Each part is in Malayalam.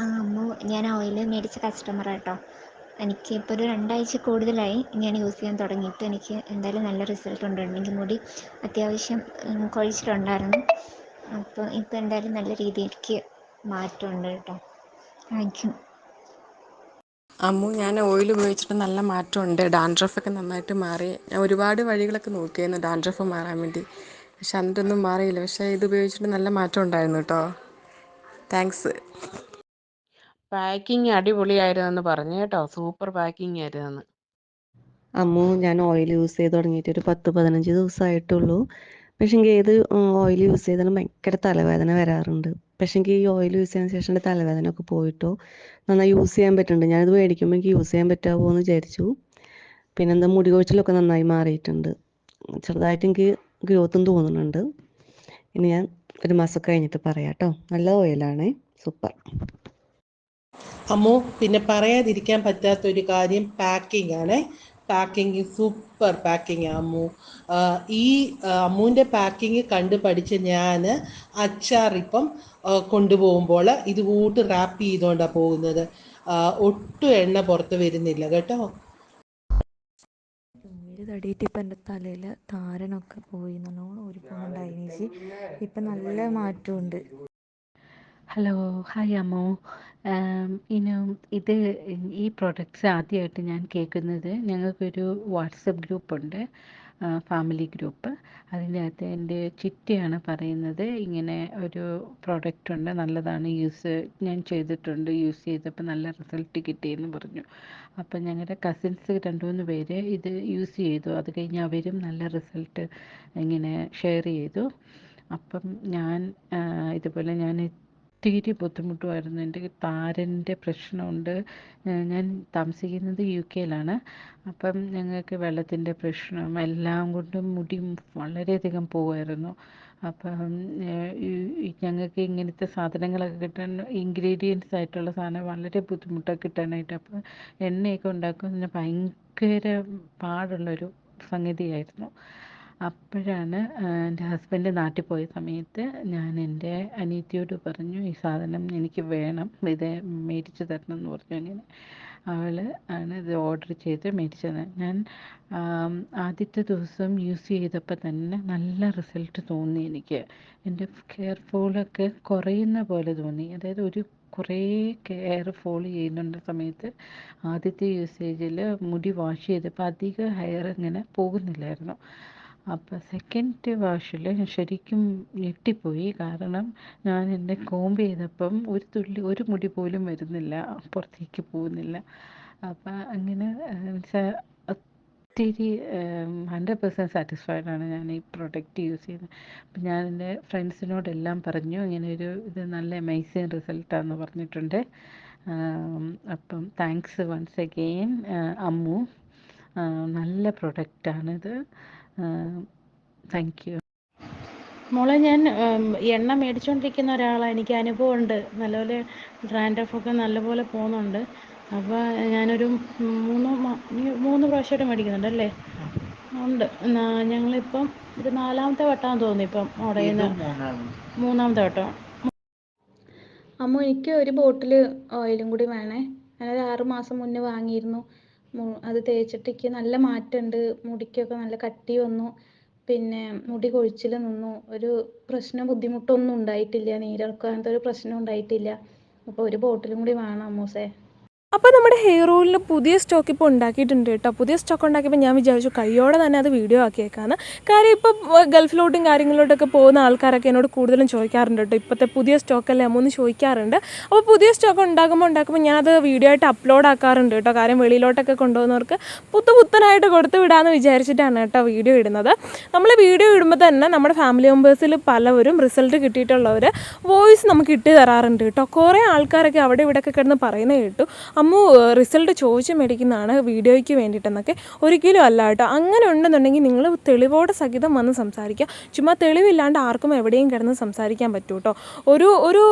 ആ അമ്മു ഞാൻ ഓയിൽ മേടിച്ച കസ്റ്റമറാണ് കേട്ടോ എനിക്ക് ഇപ്പോൾ ഒരു രണ്ടാഴ്ച കൂടുതലായി ഞാൻ യൂസ് ചെയ്യാൻ തുടങ്ങിയിട്ട്. എനിക്ക് എന്തായാലും നല്ല റിസൾട്ട് ഉണ്ട്. ഉണ്ടെങ്കിൽ മുടി അത്യാവശ്യം ഉം, കൊഴിച്ചിലുണ്ടായിരുന്നു. അപ്പോൾ ഇപ്പോൾ എന്തായാലും നല്ല രീതിക്ക് മാറ്റമുണ്ട് കേട്ടോ. താങ്ക് യു അമ്മു ഞാൻ ഓയിൽ ഉപയോഗിച്ചിട്ട് നല്ല മാറ്റമുണ്ട്. ഡാൻഡ്രഫൊക്കെ നന്നായിട്ട് മാറി. ഞാൻ ഒരുപാട് വഴികളൊക്കെ നോക്കിയായിരുന്നു ഡാൻഡ്രഫ് മാറാൻ വേണ്ടി. പക്ഷെ എന്നിട്ടൊന്നും മാറിയില്ല. പക്ഷേ ഇത് ഉപയോഗിച്ചിട്ട് നല്ല മാറ്റം ഉണ്ടായിരുന്നു കേട്ടോ. താങ്ക്സ് പാക്കിങ് അടിപൊളിയായിരുന്നെന്ന് പറഞ്ഞു കേട്ടോ. Super packing ആയിരുന്നെന്ന്. അമ്മു ഞാൻ ഓയിൽ യൂസ് ചെയ്ത് തുടങ്ങിയിട്ട് ഒരു പത്ത് പതിനഞ്ച് ദിവസമായിട്ടുള്ളൂ. എനിക്ക് ഏത് ഓയിൽ യൂസ് ചെയ്താലും ഭയങ്കര തലവേദന വരാറുണ്ട്. പക്ഷെ എങ്കിൽ ഈ ഓയിൽ യൂസ് ചെയ്തതിന് ശേഷം തലവേദന ഒക്കെ പോയിട്ടോ? നന്നായി യൂസ് ചെയ്യാൻ പറ്റുന്നുണ്ട്. ഞാനിത് മേടിക്കുമ്പോൾ എനിക്ക് യൂസ് ചെയ്യാൻ പറ്റാവോ എന്ന് വിചാരിച്ചു. പിന്നെ എന്താ മുടി കൊഴിച്ചിലൊക്കെ നന്നായി മാറിയിട്ടുണ്ട്. ചെറുതായിട്ട് എനിക്ക് ഗ്രോത്തും തോന്നുന്നുണ്ട്. ഇനി ഞാൻ ഒരു മാസം കഴിഞ്ഞിട്ട് പറയാം കേട്ടോ. നല്ല ഓയിലാണ്. സൂപ്പർ. അമ്മു പിന്നെ പറയാതിരിക്കാൻ പറ്റാത്ത ഒരു കാര്യം പാക്കിംഗ് ആണ്. Packing super packing Ammu. ഈ അമ്മുവിന്റെ പാക്കിംഗ് കണ്ട് പഠിച്ച് ഞാൻ അച്ചാർ ഇപ്പം കൊണ്ടുപോകുമ്പോൾ ഇത് കൂട്ട് റാപ്പ് ചെയ്തുകൊണ്ടാണ് പോകുന്നത്. ഒട്ടും എണ്ണ പുറത്ത് വരുന്നില്ല കേട്ടോ. ഇപ്പം എന്റെ തലയിൽ താരനൊക്കെ പോയി. നല്ലോണം ഊരിപ്പോകുന്നുണ്ടായിരുന്നു ഇപ്പം നല്ല മാറ്റമുണ്ട്. Hello hi Ammu. ഇനി ഇത് ഈ പ്രോഡക്റ്റ്സ് ആദ്യമായിട്ട് ഞാൻ കേൾക്കുന്നത് ഞങ്ങൾക്കൊരു വാട്സപ്പ് ഗ്രൂപ്പുണ്ട് ഫാമിലി ഗ്രൂപ്പ് അതിനകത്ത് എന്റെ ചിറ്റയാണ് പറയുന്നത് ഇങ്ങനെ ഒരു പ്രോഡക്റ്റ് ഉണ്ട് നല്ലതാണ് യൂസ് ഞാൻ ചെയ്തിട്ടുണ്ട് യൂസ് ചെയ്തപ്പോൾ നല്ല റിസൾട്ട് കിട്ടിയെന്ന് പറഞ്ഞു. അപ്പം ഞങ്ങളുടെ കസിൻസ് രണ്ടു മൂന്ന് പേര് ഇത് യൂസ് ചെയ്തു. അത് കഴിഞ്ഞ് അവരും നല്ല റിസൾട്ട് ഇങ്ങനെ ഷെയർ ചെയ്തു. അപ്പം ഞാൻ ഇതുപോലെ ഞാൻ ഒത്തിരി ബുദ്ധിമുട്ടുമായിരുന്നു. എന്റെ താരന്റെ പ്രശ്നമുണ്ട്. ഞാൻ താമസിക്കുന്നത് യു കെയിലാണ്. അപ്പം ഞങ്ങൾക്ക് വെള്ളത്തിന്റെ പ്രശ്നം എല്ലാം കൊണ്ടും മുടി വളരെയധികം പോവായിരുന്നു. അപ്പം ഞങ്ങൾക്ക് ഇങ്ങനത്തെ സാധനങ്ങളൊക്കെ കിട്ടാൻ ഇൻഗ്രീഡിയൻസ് ആയിട്ടുള്ള സാധനം വളരെ ബുദ്ധിമുട്ടൊക്കെ കിട്ടാനായിട്ട്. അപ്പം എണ്ണയൊക്കെ ഉണ്ടാക്കുന്നത് ഭയങ്കര പാടുള്ളൊരു സംഗതിയായിരുന്നു. അപ്പോഴാണ് എന്റെ ഹസ്ബൻഡ് നാട്ടിൽ പോയ സമയത്ത് ഞാൻ എന്റെ അനിയത്തിയോട് പറഞ്ഞു ഈ സാധനം എനിക്ക് വേണം ഇത് മേടിച്ച് തരണം എന്ന് പറഞ്ഞു. അങ്ങനെ അവൾ ആണ് ഇത് ഓർഡർ ചെയ്ത് മേടിച്ചത് ഞാൻ ആദ്യത്തെ ദിവസം യൂസ് ചെയ്തപ്പോൾ തന്നെ നല്ല റിസൾട്ട് തോന്നി എനിക്ക്. എന്റെ ഹെയർ ഫോളൊക്കെ കുറയുന്ന പോലെ തോന്നി. അതായത് ഒരു കുറേ കെയർ ഫോൾ ചെയ്യുന്നുണ്ട് സമയത്ത്. ആദ്യത്തെ യൂസേജിൽ മുടി വാഷ് ചെയ്തപ്പോൾ അധികം ഹെയർ ഇങ്ങനെ പോകുന്നില്ലായിരുന്നു. അപ്പോൾ സെക്കൻഡ് വാഷിൽ ശരിക്കും ഞെട്ടിപ്പോയി. കാരണം ഞാൻ എന്റെ കോമ്പ് ചെയ്തപ്പം ഒരു തുള്ളി ഒരു മുടി പോലും വരുന്നില്ല. പുറത്തേക്ക് പോകുന്നില്ല. അപ്പം അങ്ങനെ ഒത്തിരി ഹൺഡ്രഡ് പെർസെന്റ് സാറ്റിസ്ഫൈഡ് ആണ് ഞാൻ ഈ പ്രൊഡക്റ്റ് യൂസ് ചെയ്യുന്നത്. അപ്പം ഞാൻ എന്റെ ഫ്രണ്ട്സിനോടെല്ലാം പറഞ്ഞു ഇങ്ങനെ ഒരു ഇത് നല്ല അമേസിങ് റിസൾട്ടാണെന്ന് പറഞ്ഞിട്ടുണ്ട്. അപ്പം താങ്ക്സ് വൺസ് അഗെയിൻ അമ്മു. നല്ല പ്രൊഡക്റ്റാണിത് താങ്ക് യു മോളെ ഞാൻ എണ്ണ മേടിച്ചുകൊണ്ടിരിക്കുന്ന ഒരാളാണ് എനിക്ക് അനുഭവം ഉണ്ട് നല്ലപോലെ ഡ്രാൻഡ്രഫൊക്കെ നല്ലപോലെ പോകുന്നുണ്ട് അപ്പോൾ ഞാനൊരു മൂന്ന് മൂന്ന് പ്രാവശ്യമായിട്ട് മേടിക്കുന്നുണ്ട് അല്ലേ? ഉണ്ട്. ഞങ്ങളിപ്പം ഒരു നാലാമത്തെ വട്ടമാണെന്ന് തോന്നി ഇപ്പം ഓർഡർ ചെയ്യുന്ന മൂന്നാമത്തെ വട്ടം. അമ്മ എനിക്ക് ഒരു ബോട്ടിൽ ഓയിലും കൂടി വേണേ. ഞാനൊരു ആറ് മാസം മുന്നേ വാങ്ങിയിരുന്നു. അത് തേച്ചിട്ട് നല്ല മാറ്റമുണ്ട് മുടിക്കൊക്കെ നല്ല കട്ടി വന്നു. പിന്നെ മുടി കൊഴിച്ചിൽ നിന്നു. ഒരു പ്രശ്നം ബുദ്ധിമുട്ടൊന്നും ഉണ്ടായിട്ടില്ല. നീരിറക്കം അങ്ങനത്തെ ഒരു പ്രശ്നം ഉണ്ടായിട്ടില്ല. അപ്പോൾ ഒരു ബോട്ടിലും കൂടി വേണം അമ്മൂസേ. അപ്പോൾ നമ്മുടെ ഹെയർ ഓയിലിൽ പുതിയ സ്റ്റോക്ക് ഇപ്പോൾ ഉണ്ടാക്കിയിട്ടുണ്ട് കേട്ടോ. പുതിയ സ്റ്റോക്ക് ഉണ്ടാക്കിയപ്പോൾ ഞാൻ വിചാരിച്ചു കയ്യോടെ തന്നെ അത് വീഡിയോ ആക്കിയേക്കാന്ന്. കാര്യം ഇപ്പോൾ ഗൾഫിലോട്ടും കാര്യങ്ങളിലോട്ടൊക്കെ പോകുന്ന ആൾക്കാരൊക്കെ എന്നോട് കൂടുതലും ചോദിക്കാറുണ്ട് കേട്ടോ. ഇപ്പോഴത്തെ പുതിയ സ്റ്റോക്കല്ലേ അമ്മ ഒന്ന് ചോദിക്കാറുണ്ട്. അപ്പോൾ പുതിയ സ്റ്റോക്ക് ഉണ്ടാക്കുമ്പോൾ ഉണ്ടാക്കുമ്പോൾ ഞാനത് വീഡിയോ ആയിട്ട് അപ്ലോഡ് ആക്കാറുണ്ട് കേട്ടോ. കാര്യം വെളിയിലോട്ടൊക്കെ കൊണ്ടുപോകുന്നവർക്ക് പുത്തു പുത്തനായിട്ട് കൊടുത്തു വിടാമെന്ന് വിചാരിച്ചിട്ടാണ് കേട്ടോ വീഡിയോ ഇടുന്നത്. നമ്മൾ വീഡിയോ ഇടുമ്പോൾ തന്നെ നമ്മുടെ ഫാമിലി മെമ്പേഴ്സിൽ പലവരും റിസൾട്ട് കിട്ടിയിട്ടുള്ളവർ വോയിസ് നമുക്ക് ഇട്ട് തരാറുണ്ട് കേട്ടോ. കുറേ ആൾക്കാരൊക്കെ അവിടെ ഇവിടെയൊക്കെ കിടന്ന് പറയുന്നത് കേട്ടു. അമ്മു റിസൾട്ട് ചോദിച്ച് മേടിക്കുന്നതാണ് വീഡിയോയ്ക്ക് വേണ്ടിയിട്ടെന്നൊക്കെ ഒരിക്കലും അല്ല കേട്ടോ. അങ്ങനെ ഉണ്ടെന്നുണ്ടെങ്കിൽ നിങ്ങൾ തെളിവോടെ സഹിതം വന്ന് സംസാരിക്കുക. ചുമ്മാ തെളിവില്ലാണ്ട് ആർക്കും എവിടെയും കിടന്ന് സംസാരിക്കാൻ പറ്റൂ കേട്ടോ. ഒരു ഒരു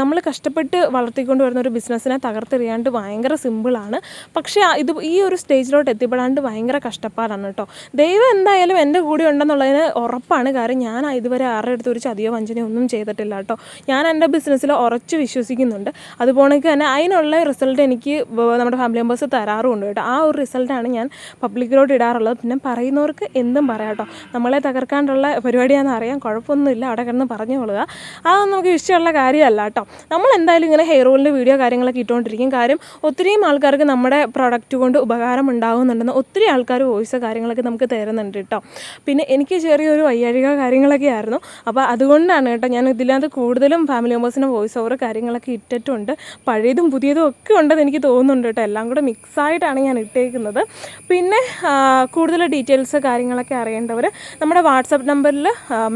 നമ്മൾ കഷ്ടപ്പെട്ട് വളർത്തിക്കൊണ്ട് വരുന്ന ഒരു ബിസിനസ്സിനെ തകർത്തെറിയാണ്ട് ഭയങ്കര സിമ്പിളാണ്. പക്ഷേ ഇത് ഈ ഒരു സ്റ്റേജിലോട്ട് എത്തിപ്പെടാണ്ട് ഭയങ്കര കഷ്ടപ്പാടാണ് കേട്ടോ. ദൈവം എന്തായാലും എന്റെ കൂടെ ഉണ്ടെന്നുള്ളതിന് ഉറപ്പാണ് കാരണം ഞാൻ ഇതുവരെ ആരുടെ അടുത്ത് ഒരു ചതിയോ വഞ്ചനയോ ഒന്നും ചെയ്തിട്ടില്ല കേട്ടോ. ഞാൻ എന്റെ ബിസിനസ്സിൽ ഉറച്ച് വിശ്വസിക്കുന്നുണ്ട്. അതുപോലെ തന്നെ അതിനുള്ള റിസൾട്ട് എനിക്ക് നമ്മുടെ ഫാമിലി മെമ്പേഴ്സ് തരാറുമുണ്ട് കേട്ടോ. ആ ഒരു റിസൾട്ടാണ് ഞാൻ പബ്ലിക്കിലോട്ട് ഇടാറുള്ളത്. പിന്നെ പറയുന്നവർക്ക് എന്തും പറയാം കേട്ടോ. നമ്മളെ തകർക്കാണ്ടുള്ള പരിപാടിയാണെന്ന് അറിയാം. കുഴപ്പമൊന്നുമില്ല. അവിടെ കിടന്ന് പറഞ്ഞു കൊള്ളുക. അതൊന്നും നമുക്ക് ഇഷ്ടമുള്ള കാര്യമല്ല കേട്ടോ. നമ്മൾ എന്തായാലും ഇങ്ങനെ ഹെയർ ഓയിലിന്റെ വീഡിയോ കാര്യങ്ങളൊക്കെ ഇട്ടുകൊണ്ടിരിക്കും. കാര്യം ഒത്തിരിയും ആൾക്കാർക്ക് നമ്മുടെ പ്രൊഡക്റ്റ് കൊണ്ട് ഉപകാരം ഉണ്ടാകുന്നുണ്ടെന്ന് ഒത്തിരി ആൾക്കാർ വോയിസ് കാര്യങ്ങളൊക്കെ നമുക്ക് തരുന്നുണ്ട് കേട്ടോ. പിന്നെ എനിക്ക് ചെറിയൊരു വയ്യാഴിക കാര്യങ്ങളൊക്കെ ആയിരുന്നു. അപ്പോൾ അതുകൊണ്ടാണ് കേട്ടോ ഞാൻ ഇതിനകത്ത് കൂടുതലും ഫാമിലി മെമ്പേഴ്സിന്റെ വോയിസ് ഓവർ കാര്യങ്ങളൊക്കെ ഇട്ടിട്ടുണ്ട്. പഴയതും പുതിയതും ഒക്കെ ഉണ്ടെന്ന് എനിക്ക് തോന്നുന്നുണ്ട് കേട്ടോ. എല്ലാം കൂടെ മിക്സായിട്ടാണ് ഞാൻ ഇട്ടേക്കുന്നത്. പിന്നെ കൂടുതൽ ഡീറ്റെയിൽസ് കാര്യങ്ങളൊക്കെ അറിയേണ്ടവർ നമ്മുടെ വാട്സപ്പ് നമ്പറിൽ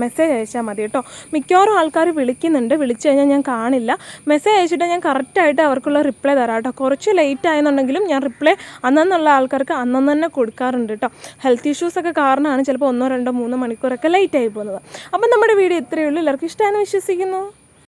മെസ്സേജ് അയച്ചാൽ മതി കേട്ടോ. മിക്കവാറും ആൾക്കാർ വിളിക്കുന്നുണ്ട്. വിളിച്ചു കഴിഞ്ഞാൽ ഞാൻ കാണില്ല. മെസ്സേജ് അയച്ചിട്ട് ഞാൻ കറക്റ്റായിട്ട് അവർക്കുള്ള റിപ്ലൈ തരാം കേട്ടോ. കുറച്ച് ലേറ്റ് ആയെന്നുണ്ടെങ്കിലും ഞാൻ റിപ്ലൈ അന്നെന്നുള്ള ആൾക്കാർക്ക് അന്നു തന്നെ കൊടുക്കാറുണ്ട് കേട്ടോ. ഹെൽത്ത് ഇഷ്യൂസൊക്കെ കാരണമാണ് ചിലപ്പോൾ ഒന്നോ രണ്ടോ മൂന്നോ മണിക്കൂറൊക്കെ ലേറ്റ് ആയി പോകുന്നത്. അപ്പം നമ്മുടെ വീഡിയോ ഇത്രയേ ഉള്ളൂ. എല്ലാവർക്കും ഇഷ്ടമാണെന്ന് വിശ്വസിക്കുന്നു.